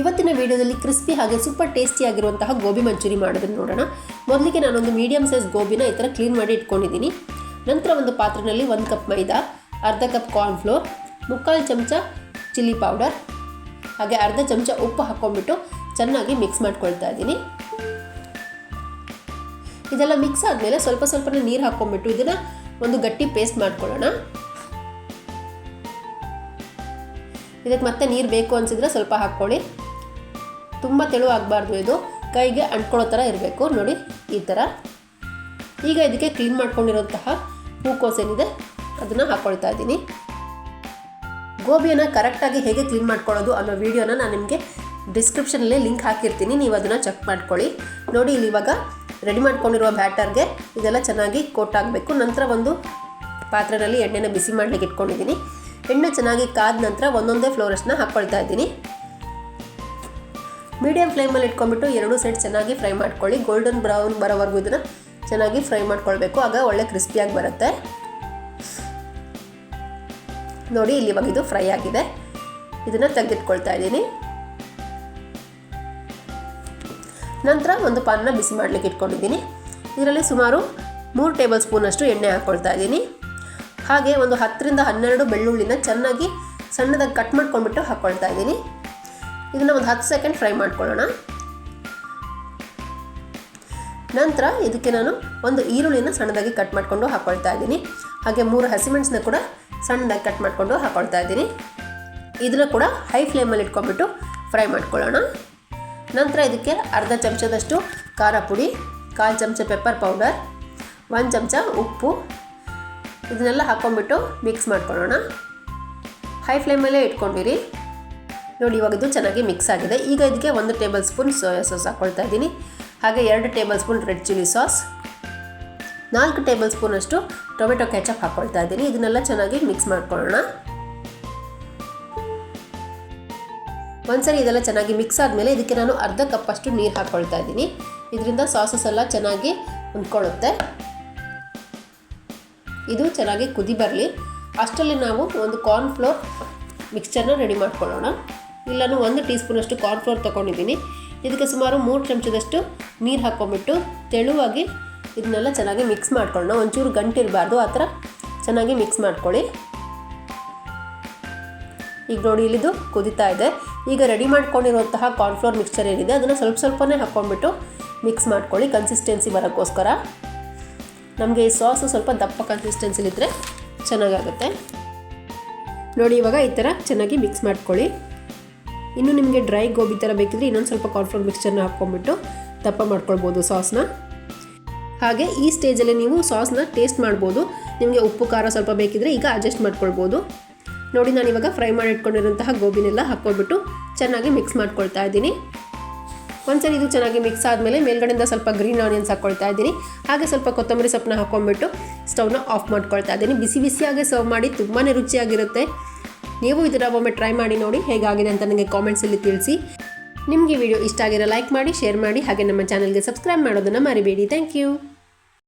ಇವತ್ತಿನ ವಿಡಿಯೋದಲ್ಲಿ ಕ್ರಿಸ್ಪಿ ಹಾಗೆ ಸೂಪರ್ ಟೇಸ್ಟಿಯಾಗಿರುವಂತಹ ಗೋಬಿ ಮಂಚೂರಿ ಮಾಡೋದನ್ನು ನೋಡೋಣ. ಮೊದಲಿಗೆ ನಾನೊಂದು ಮೀಡಿಯಮ್ ಸೈಜ್ ಗೋಬಿನ ಈ ಥರ ಕ್ಲೀನ್ ಮಾಡಿ ಇಟ್ಕೊಂಡಿದ್ದೀನಿ. ನಂತರ ಒಂದು ಪಾತ್ರೆಯಲ್ಲಿ ಒಂದು ಕಪ್ ಮೈದಾ, ಅರ್ಧ ಕಪ್ ಕಾರ್ನ್ಫ್ಲೋರ್ ಮುಕ್ಕಾಲು ಚಮಚ ಚಿಲ್ಲಿ ಪೌಡರ್ ಹಾಗೆ ಅರ್ಧ ಚಮಚ ಉಪ್ಪು ಹಾಕ್ಕೊಂಡ್ಬಿಟ್ಟು ಚೆನ್ನಾಗಿ ಮಿಕ್ಸ್ ಮಾಡ್ಕೊಳ್ತಾ ಇದ್ದೀನಿ. ಇದೆಲ್ಲ ಮಿಕ್ಸ್ ಆದಮೇಲೆ ಸ್ವಲ್ಪ ಸ್ವಲ್ಪನೇ ನೀರು ಹಾಕ್ಕೊಂಡ್ಬಿಟ್ಟು ಇದನ್ನು ಒಂದು ಗಟ್ಟಿ ಪೇಸ್ಟ್ ಮಾಡ್ಕೊಳ್ಳೋಣ. ಇದಕ್ಕೆ ಮತ್ತೆ ನೀರು ಬೇಕು ಅನಿಸಿದ್ರೆ ಸ್ವಲ್ಪ ಹಾಕ್ಕೊಳ್ಳಿ. ತುಂಬ ತೆಳು ಆಗಬಾರ್ದು ಇದು. ಕೈಗೆ ಅಂಟ್ಕೊಳ್ಳೋ ಥರ ಇರಬೇಕು. ನೋಡಿ, ಈ ಥರ. ಈಗ ಇದಕ್ಕೆ ಕ್ಲೀನ್ ಮಾಡ್ಕೊಂಡಿರೋಂತಹ ಹೂಕೋಸ್ ಏನಿದೆ, ಅದನ್ನು ಹಾಕ್ಕೊಳ್ತಾ ಇದ್ದೀನಿ. ಗೋಬಿಯನ್ನು ಕರೆಕ್ಟಾಗಿ ಹೇಗೆ ಕ್ಲೀನ್ ಮಾಡ್ಕೊಳ್ಳೋದು ಅನ್ನೋ ವಿಡಿಯೋನ ನಾನು ನಿಮಗೆ ಡಿಸ್ಕ್ರಿಪ್ಷನಲ್ಲಿ ಲಿಂಕ್ ಹಾಕಿರ್ತೀನಿ. ನೀವು ಅದನ್ನು ಚೆಕ್ ಮಾಡ್ಕೊಳ್ಳಿ. ನೋಡಿ, ಇಲ್ಲಿ ಇವಾಗ ರೆಡಿ ಮಾಡ್ಕೊಂಡಿರುವ ಬ್ಯಾಟರ್ಗೆ ಇದೆಲ್ಲ ಚೆನ್ನಾಗಿ ಕೋಟ್ ಆಗಬೇಕು. ನಂತರ ಒಂದು ಪಾತ್ರೆಯಲ್ಲಿ ಎಣ್ಣೆನ ಬಿಸಿ ಮಾಡಲಿಕ್ಕೆ ಇಟ್ಕೊಂಡಿದ್ದೀನಿ. ಎಣ್ಣೆ ಚೆನ್ನಾಗಿ ಕಾದ ನಂತರ ಒಂದೊಂದೇ ಫ್ಲೋರಸ್ನ ಹಾಕ್ಕೊಳ್ತಾ ಇದ್ದೀನಿ. ಮೀಡಿಯಮ್ ಫ್ಲೇಮಲ್ಲಿ ಇಟ್ಕೊಂಡ್ಬಿಟ್ಟು ಎರಡು ಸೈಡ್ ಚೆನ್ನಾಗಿ ಫ್ರೈ ಮಾಡ್ಕೊಳ್ಳಿ. ಗೋಲ್ಡನ್ ಬ್ರೌನ್ ಬರೋವರೆಗೂ ಇದನ್ನು ಚೆನ್ನಾಗಿ ಫ್ರೈ ಮಾಡ್ಕೊಳ್ಬೇಕು. ಆಗ ಒಳ್ಳೆ ಕ್ರಿಸ್ಪಿಯಾಗಿ ಬರುತ್ತೆ. ನೋಡಿ, ಇಲ್ಲಿ ಇವಾಗ ಇದು ಫ್ರೈ ಆಗಿದೆ. ಇದನ್ನು ತೆಗೆದಿಟ್ಕೊಳ್ತಾ ಇದ್ದೀನಿ. ನಂತರ ಒಂದು ಪಾನ್ನ ಬಿಸಿ ಮಾಡಲಿಕ್ಕೆ ಇಟ್ಕೊಂಡಿದ್ದೀನಿ. ಇದರಲ್ಲಿ ಸುಮಾರು ಮೂರು ಟೇಬಲ್ ಸ್ಪೂನಷ್ಟು ಎಣ್ಣೆ ಹಾಕ್ಕೊಳ್ತಾ ಇದ್ದೀನಿ. ಹಾಗೆ ಒಂದು ಹತ್ತರಿಂದ ಹನ್ನೆರಡು ಬೆಳ್ಳುಳ್ಳಿನ ಚೆನ್ನಾಗಿ ಸಣ್ಣದಾಗಿ ಕಟ್ ಮಾಡ್ಕೊಂಡ್ಬಿಟ್ಟು ಹಾಕ್ಕೊಳ್ತಾ ಇದ್ದೀನಿ. ಇದನ್ನು ಒಂದು ಹತ್ತು ಸೆಕೆಂಡ್ ಫ್ರೈ ಮಾಡ್ಕೊಳ್ಳೋಣ. ನಂತರ ಇದಕ್ಕೆ ನಾನು ಒಂದು ಈರುಳ್ಳಿನ ಸಣ್ಣದಾಗಿ ಕಟ್ ಮಾಡಿಕೊಂಡು ಹಾಕ್ಕೊಳ್ತಾ ಇದ್ದೀನಿ. ಹಾಗೆ ಮೂರು ಹಸಿಮೆಣಸನ್ನ ಕೂಡ ಸಣ್ಣದಾಗಿ ಕಟ್ ಮಾಡಿಕೊಂಡು ಹಾಕ್ಕೊಳ್ತಾ ಇದ್ದೀನಿ. ಇದನ್ನು ಕೂಡ ಹೈ ಫ್ಲೇಮಲ್ಲಿ ಇಟ್ಕೊಂಡ್ಬಿಟ್ಟು ಫ್ರೈ ಮಾಡ್ಕೊಳ್ಳೋಣ. ನಂತರ ಇದಕ್ಕೆ ಅರ್ಧ ಚಮಚದಷ್ಟು ಖಾರ ಪುಡಿ, ಕಾಲು ಚಮಚ ಪೆಪ್ಪರ್ ಪೌಡರ್ ಒಂದು ಚಮಚ ಉಪ್ಪು, ಇದನ್ನೆಲ್ಲ ಹಾಕ್ಕೊಂಡ್ಬಿಟ್ಟು ಮಿಕ್ಸ್ ಮಾಡ್ಕೊಳ್ಳೋಣ. ಹೈ ಫ್ಲೇಮಲ್ಲೇ ಇಟ್ಕೊಂಡಿರಿ. ನೋಡಿ ಇವಾಗ ಇದು ಚೆನ್ನಾಗಿ ಮಿಕ್ಸ್ ಆಗಿದೆ. ಈಗ ಇದಕ್ಕೆ ಒಂದು ಟೇಬಲ್ ಸ್ಪೂನ್ ಸೋಯಾ ಸಾಸ್ ಹಾಕ್ಕೊಳ್ತಾ ಇದ್ದೀನಿ. ಹಾಗೆ ಎರಡು tablespoon red chilli sauce. ನಾಲ್ಕು ಟೇಬಲ್ ಸ್ಪೂನಷ್ಟು ಟೊಮೆಟೊ ಕೆಚಪ್ ಹಾಕ್ಕೊಳ್ತಾ ಇದ್ದೀನಿ. ಇದನ್ನೆಲ್ಲ ಚೆನ್ನಾಗಿ ಮಿಕ್ಸ್ ಮಾಡ್ಕೊಳ್ಳೋಣ. ಒಂದ್ಸರಿ ಇದೆಲ್ಲ ಚೆನ್ನಾಗಿ ಮಿಕ್ಸ್ ಆದಮೇಲೆ ಇದಕ್ಕೆ ನಾನು ಅರ್ಧ ಕಪ್ಪಷ್ಟು ನೀರು ಹಾಕ್ಕೊಳ್ತಾ ಇದ್ದೀನಿ. ಇದರಿಂದ ಸಾಸಸ್ ಎಲ್ಲ ಚೆನ್ನಾಗಿ ಹೊಂದ್ಕೊಳ್ಳುತ್ತೆ ಇದು ಚೆನ್ನಾಗಿ ಕುದಿ ಬರಲಿ. ಅಷ್ಟರಲ್ಲಿ ನಾವು ಒಂದು ಕಾರ್ನ್ಫ್ಲೋರ್ ಮಿಕ್ಸ್ಚರ್ನ ರೆಡಿ ಮಾಡ್ಕೊಳ್ಳೋಣ. ಇಲ್ಲನೂ ಒಂದು ಟೀ ಸ್ಪೂನಷ್ಟು ಕಾರ್ನ್ಫ್ಲೋರ್ ತೊಗೊಂಡಿದ್ದೀನಿ. ಇದಕ್ಕೆ ಸುಮಾರು ಮೂರು ಚಮಚದಷ್ಟು ನೀರು ಹಾಕ್ಕೊಂಬಿಟ್ಟು ತೆಳುವಾಗಿ ಇದನ್ನೆಲ್ಲ ಚೆನ್ನಾಗಿ ಮಿಕ್ಸ್ ಮಾಡ್ಕೊಳ್ಳೋಣ. ಒಂಚೂರು ಗಂಟಿರಬಾರ್ದು, ಆ ಥರ ಚೆನ್ನಾಗಿ ಮಿಕ್ಸ್ ಮಾಡ್ಕೊಳ್ಳಿ. ಈಗ ನೋಡಿ, ಇಲ್ಲಿದು ಕುದಿತಾ ಇದೆ. ಈಗ ರೆಡಿ ಮಾಡ್ಕೊಂಡಿರುವಂತಹ ಕಾರ್ನ್ಫ್ಲೋರ್ ಮಿಕ್ಸ್ಚರ್ ಏನಿದೆ, ಅದನ್ನು ಸ್ವಲ್ಪ ಸ್ವಲ್ಪನೇ ಹಾಕ್ಕೊಂಡ್ಬಿಟ್ಟು ಮಿಕ್ಸ್ ಮಾಡ್ಕೊಳ್ಳಿ ಕನ್ಸಿಸ್ಟೆನ್ಸಿ ಬರೋಕ್ಕೋಸ್ಕರ. ನಮಗೆ ಈ ಸಾಸು ಸ್ವಲ್ಪ ದಪ್ಪ ಕನ್ಸಿಸ್ಟೆನ್ಸಿಲಿದ್ದರೆ ಚೆನ್ನಾಗಾಗುತ್ತೆ. ನೋಡಿ, ಇವಾಗ ಈ ಥರ ಚೆನ್ನಾಗಿ ಮಿಕ್ಸ್ ಮಾಡ್ಕೊಳ್ಳಿ. ಇನ್ನು ನಿಮಗೆ ಡ್ರೈ ಗೋಬಿ ಥರ ಬೇಕಿದ್ರೆ ಇನ್ನೊಂದು ಸ್ವಲ್ಪ ಕಾರ್ನ್ಫ್ಲೋರ್ ಮಿಕ್ಸ್ಚರ್ನ ಹಾಕ್ಕೊಂಡ್ಬಿಟ್ಟು ದಪ್ಪ ಮಾಡ್ಕೊಳ್ಬೋದು ಸಾಸ್ನ ಹಾಗೆ ಈ ಸ್ಟೇಜಲ್ಲಿ ನೀವು ಸಾಸ್ನ ಟೇಸ್ಟ್ ಮಾಡ್ಬೋದು. ನಿಮಗೆ ಉಪ್ಪು, ಖಾರ ಸ್ವಲ್ಪ ಬೇಕಿದ್ರೆ ಈಗ ಅಡ್ಜಸ್ಟ್ ಮಾಡ್ಕೊಳ್ಬೋದು. ನೋಡಿ, ನಾನು ಇವಾಗ ಫ್ರೈ ಮಾಡಿ ಇಟ್ಕೊಂಡಿರೋಂತಹ ಗೋಬಿನೆಲ್ಲ ಹಾಕ್ಕೊಳ್ಬಿಟ್ಟು ಚೆನ್ನಾಗಿ ಮಿಕ್ಸ್ ಮಾಡ್ಕೊಳ್ತಾ ಇದ್ದೀನಿ. ಒಂದ್ಸರಿ ಇದು ಚೆನ್ನಾಗಿ ಮಿಕ್ಸ್ ಆದಮೇಲೆ ಮೇಲ್ಗಡೆಯಿಂದ ಸ್ವಲ್ಪ ಗ್ರೀನ್ ಆನಿಯನ್ಸ್ ಹಾಕ್ಕೊಳ್ತಾ ಇದ್ದೀನಿ. ಹಾಗೆ ಸ್ವಲ್ಪ ಕೊತ್ತಂಬರಿ ಸೊಪ್ಪನ್ನ ಹಾಕ್ಕೊಂಡ್ಬಿಟ್ಟು ಸ್ಟವ್ನ ಆಫ್ ಮಾಡ್ಕೊಳ್ತಾ ಇದ್ದೀನಿ. ಬಿಸಿ ಬಿಸಿಯಾಗಿ ಸರ್ವ್ ಮಾಡಿ ತುಂಬಾ ರುಚಿಯಾಗಿರುತ್ತೆ. ನೀವು ಇದರ ಒಮ್ಮೆ ಟ್ರೈ ಮಾಡಿ ನೋಡಿ ಹೇಗಾಗಿದೆ ಅಂತ ನನಗೆ ಕಾಮೆಂಟ್ಸಲ್ಲಿ ತಿಳಿಸಿ. ನಿಮಗೆ ವಿಡಿಯೋ ಇಷ್ಟ ಆಗಿರೋ ಲೈಕ್ ಮಾಡಿ ಶೇರ್ ಮಾಡಿ, ಹಾಗೆ ನಮ್ಮ ಚಾನಲ್ಗೆ ಸಬ್ಸ್ಕ್ರೈಬ್ ಮಾಡೋದನ್ನು ಮರಿಬೇಡಿ. Thank you